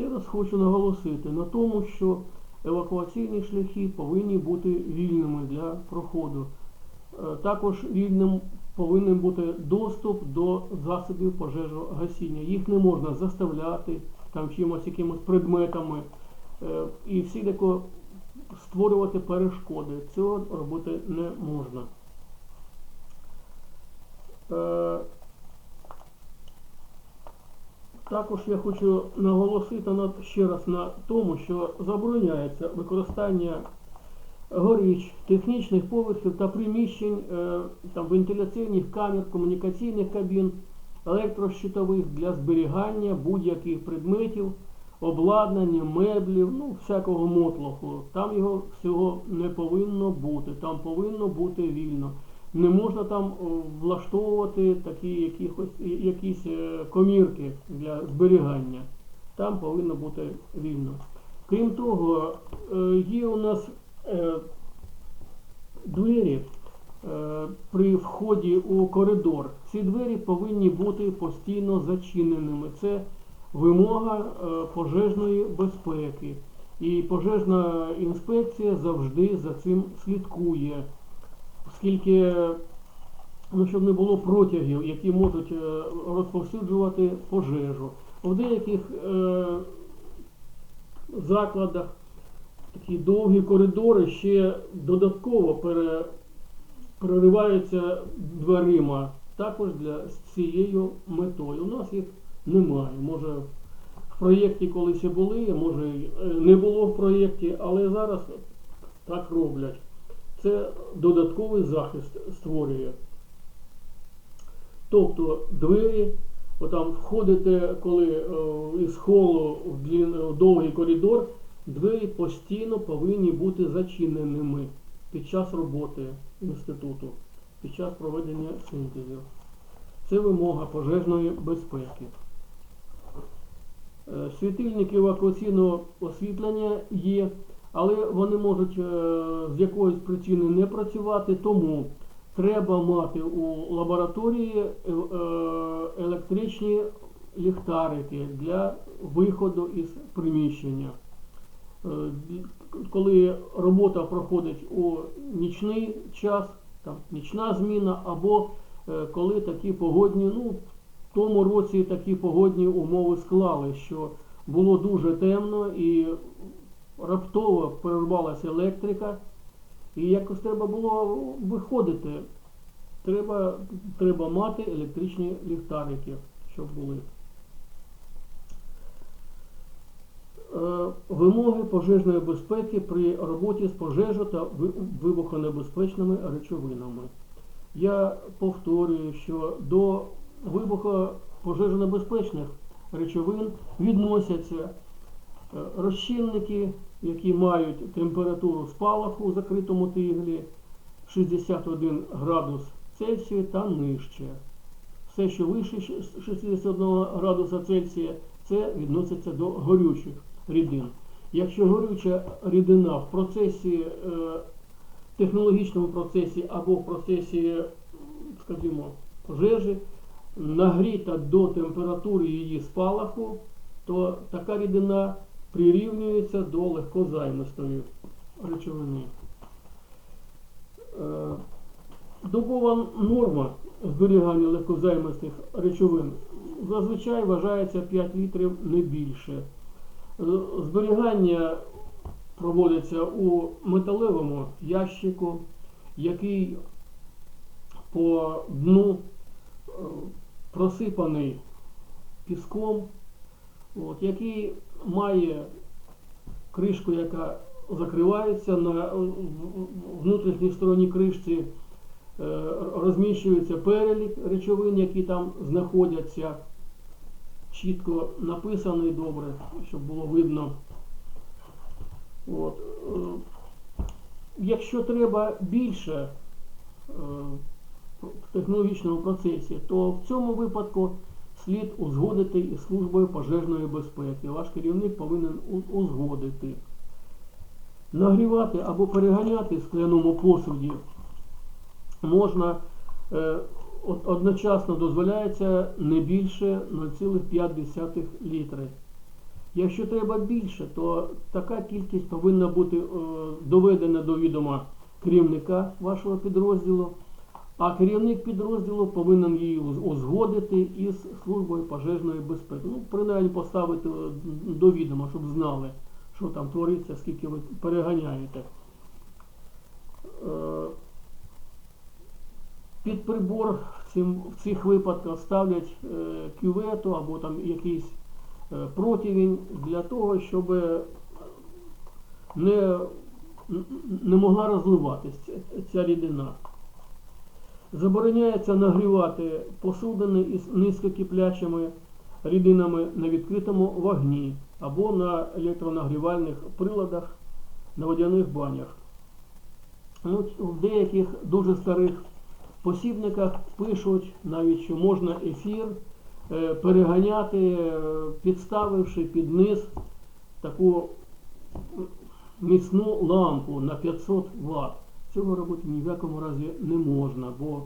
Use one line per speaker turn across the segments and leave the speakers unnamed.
ще раз хочу наголосити на тому, що евакуаційні шляхи повинні бути вільними для проходу. Е, Також вільним повинен бути доступ до засобів пожежогасіння. Їх не можна заставляти там чимось, якимось предметами е, і всі тако створювати перешкоди. Цього робити не можна. Також я хочу наголосити на, ще раз на тому, що забороняється використання горіч, технічних поверхів та приміщень, е, там, вентиляційних камер, комунікаційних кабін, електрощитових для зберігання будь-яких предметів, обладнання, меблів, ну, всякого мотлоху. Там його всього не повинно бути, там повинно бути вільно. Не можна там влаштовувати такі якихось, якісь е, комірки для зберігання. Там повинно бути вільно. Крім того, е, є у нас е, двері е, при вході у коридор. Ці двері повинні бути постійно зачиненими. Це вимога е, пожежної безпеки. І пожежна інспекція завжди за цим слідкує, оскільки ну, щоб не було протягів, які можуть е, розповсюджувати пожежу. В деяких е, закладах такі довгі коридори ще додатково пере, перериваються дверима, також для з цією метою. У нас їх немає. Може в проєкті колись і були, може е, не було в проєкті, але зараз так роблять. Це додатковий захист створює. Тобто двері, отам входите, коли е, із холу в, длін- в довгий коридор, двері постійно повинні бути зачиненими під час роботи інституту, під час проведення синтезів. Це вимога пожежної безпеки. Е, Світильники евакуаційного освітлення є, але вони можуть е, з якоїсь причини не працювати, тому треба мати у лабораторії е, е, електричні ліхтарики для виходу із приміщення. Коли робота проходить у нічний час, там нічна зміна, або коли такі погодні, ну в тому році такі погодні умови склали, що було дуже темно і раптово перервалася електрика, і якось треба було виходити. Треба, треба мати електричні ліхтарики, щоб були. Е, Вимоги пожежної безпеки при роботі з пожежо та вибухонебезпечними речовинами. Я повторюю, що до вибухопожежонебезпечних речовин відносяться е, розчинники, які мають температуру спалаху у закритому тиглі 61 градус Цельсію та нижче. Все, що вище 61 градуса Цельсія, це відноситься до горючих рідин. Якщо горюча рідина в процесі, е, технологічному процесі або в процесі, скажімо, пожежі, нагріта до температури її спалаху, то така рідина прирівнюється до легкозаймистої речовини. Е, Добова норма зберігання легкозаймистих речовин зазвичай вважається 5 літрів не більше. Е, Зберігання проводиться у металевому ящику, який по дну е, просипаний піском, от, який має кришку, яка закривається на внутрішній стороні кришці, е, розміщується перелік речовин, які там знаходяться. Чітко написаний добре, щоб було видно. От. е, Якщо треба більше е, в технологічному процесі, то в цьому випадку слід узгодити із службою пожежної безпеки. Ваш керівник повинен узгодити. Нагрівати або переганяти скляному посуді можна е, одночасно дозволяється не більше 0,5 літри. Якщо треба більше, то така кількість повинна бути е, доведена до відома керівника вашого підрозділу, а керівник підрозділу повинен її узгодити із службою пожежної безпеки. Ну, принаймні поставити е, до відома, щоб знали, що там твориться, скільки ви переганяєте. Е, Під прибор в, цих випадках ставлять е, кювету або там якийсь противень для того, щоб не, не могла розливатись ця, ця рідина. Забороняється нагрівати посудини із низькокиплячими рідинами на відкритому вогні або на електронагрівальних приладах на водяних банях. Ну, в деяких дуже старих посібниках пишуть навіть, що можна ефір е, переганяти, е, підставивши під низ таку міцну лампу на 500 Вт. Цього робити ні в якому разі не можна, бо,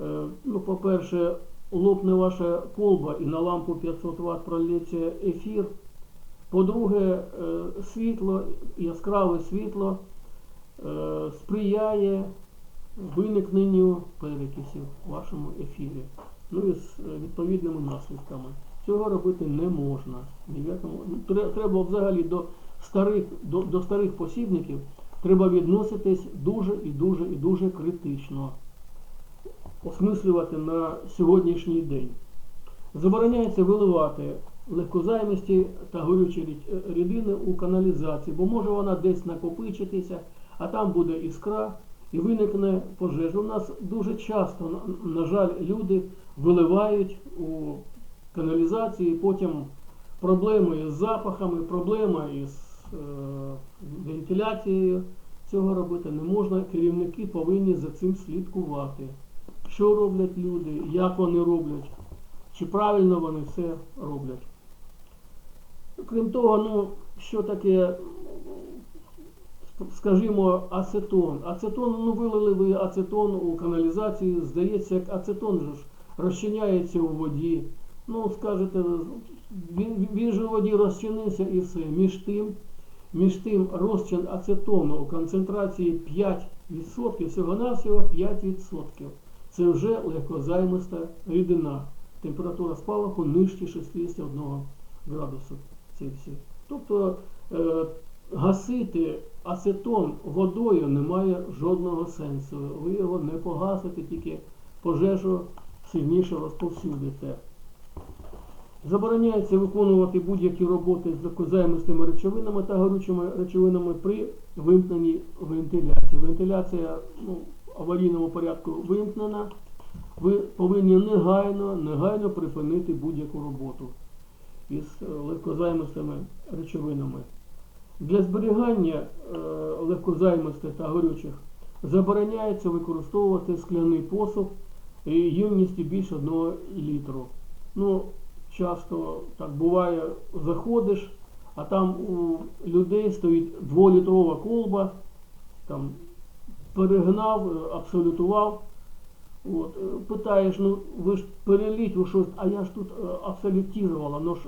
е, ну, по-перше, лопне ваша колба і на лампу 500 Вт пролється ефір. По-друге, е, світло, яскраве світло е, сприяє виникненню перекисів в вашому ефірі. Ну і з відповідними наслідками. Цього робити не можна. Ні в якому... Треба взагалі до старих, до, до старих посібників треба відноситись дуже і дуже і дуже критично. Осмислювати на сьогоднішній день. Забороняється виливати легкозаймисті та горючі рідини у каналізації, бо може вона десь накопичитися, а там буде іскра і виникне пожежа. У нас дуже часто, на- жаль, люди виливають у каналізації, потім проблеми із запахами, проблема із вентиляцією. Цього робити не можна. Керівники повинні за цим слідкувати. Що роблять люди, як вони роблять, чи правильно вони все роблять. Крім того, ну, що таке, скажімо, ацетон. Ацетон, ну вилили ви ацетон у каналізацію, здається, як ацетон же ж розчиняється у воді. Ну, скажете, він, він же у воді розчинився і все. Між тим, між тим розчин ацетону у концентрації 5%, всього-навсього 5%. Це вже легкозаймиста рідина. Температура спалаху нижче 61 градусу Цельсія. Тобто е, гасити ацетон водою немає жодного сенсу. Ви його не погасите, тільки пожежу сильніше розповсюдите. Забороняється виконувати будь-які роботи з легкозаймистими речовинами та горючими речовинами при вимкненні вентиляції. Вентиляція ну, в аварійному порядку вимкнена. Ви повинні негайно, негайно припинити будь-яку роботу із е, легкозаймистими речовинами. Для зберігання е, легкозаймистих та горючих забороняється використовувати скляний посуд і ємністю більше 1 літру. Ну, часто так буває, заходиш, а там у людей стоїть дволітрова колба, там перегнав, е, абсолютував. От, е, питаєш, ну ви ж переліть у щось, а я ж тут е, абсолютировала, но ж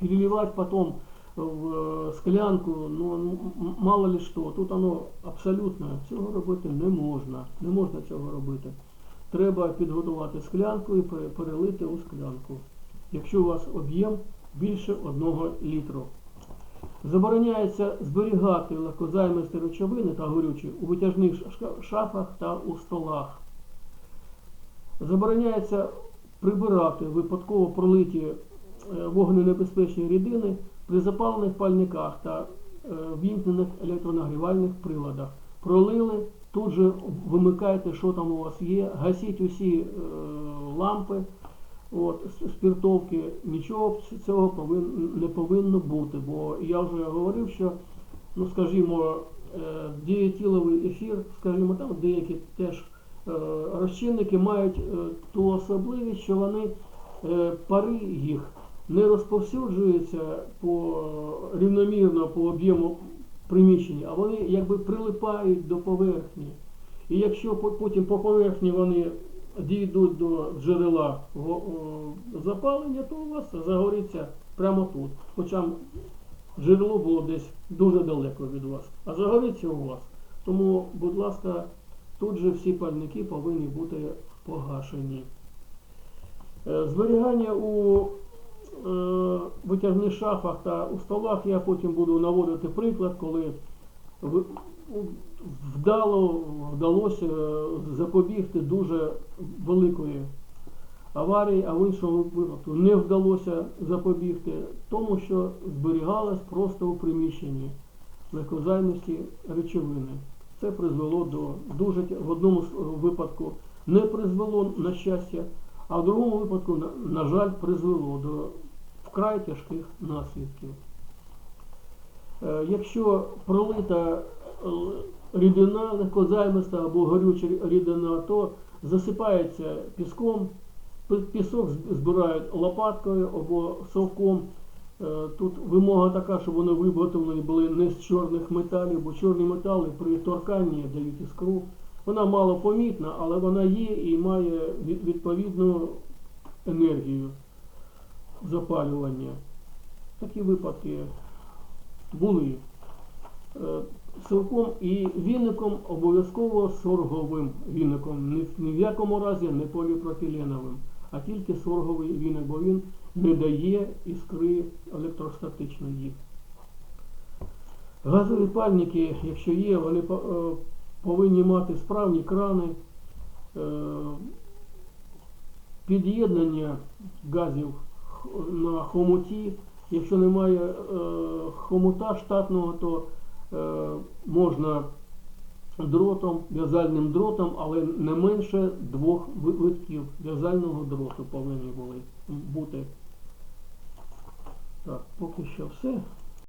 переливать потом в склянку, ну мало ли що, тут воно абсолютно цього робити не можна. Не можна цього робити. Треба підготувати склянку і перелити у склянку, якщо у вас об'єм більше 1 літру. Забороняється зберігати легкозаймисті речовини та горючі у витяжних шафах та у столах. Забороняється прибирати випадково пролиті е, вогненебезпечні рідини при запалених пальниках та е, вімкнених електронагрівальних приладах. Пролили, тут же вимикайте, що там у вас є, гасіть усі е, лампи, от, с- спіртовки, нічого цього повин, не повинно бути. Бо я вже говорив, що, ну скажімо, е, дієтіловий ефір, скажімо, там деякі теж е, розчинники мають е, ту особливість, що вони е, пари їх не розповсюджуються по рівномірно по об'єму приміщення, а вони якби прилипають до поверхні. І якщо потім по поверхні вони дійдуть до джерела запалення, то у вас загориться прямо тут. Хоча джерело було десь дуже далеко від вас, а загориться у вас. Тому, будь ласка, тут же всі пальники повинні бути погашені. Е, Зберігання у е, витяжних шафах та у столах я потім буду наводити приклад, коли вдало вдалося е, запобігти дуже великої аварії, а в іншому випадку не вдалося запобігти тому, що зберігалось просто у приміщенні легкозаймисті речовини. Це призвело до дуже в одному випадку не призвело на щастя, а в другому випадку, на жаль, призвело до вкрай тяжких наслідків. Е, Якщо пролита рідина легкозаймиста або горюча рідина, то засипається піском, пісок збирають лопаткою або совком. Е, Тут вимога така, щоб вони виготовлені були не з чорних металів, бо чорні метали при торканні дають іскру. Вона мало помітна, але вона є і має відповідну енергію запалювання. Такі випадки були. Е, Силком і віником обов'язково сорговим віником. Ні, в- якому разі не поліпропіленовим, а тільки сорговий віник, бо він не дає іскри електростатичної. Газові пальники, якщо є, вони е, повинні мати справні крани, е, під'єднання газів на хомуті. Якщо немає е, хомута штатного, то е, можна дротом, в'язальним дротом, але не менше двох ви- витків в'язального дроту повинні були бути. Так, поки що все.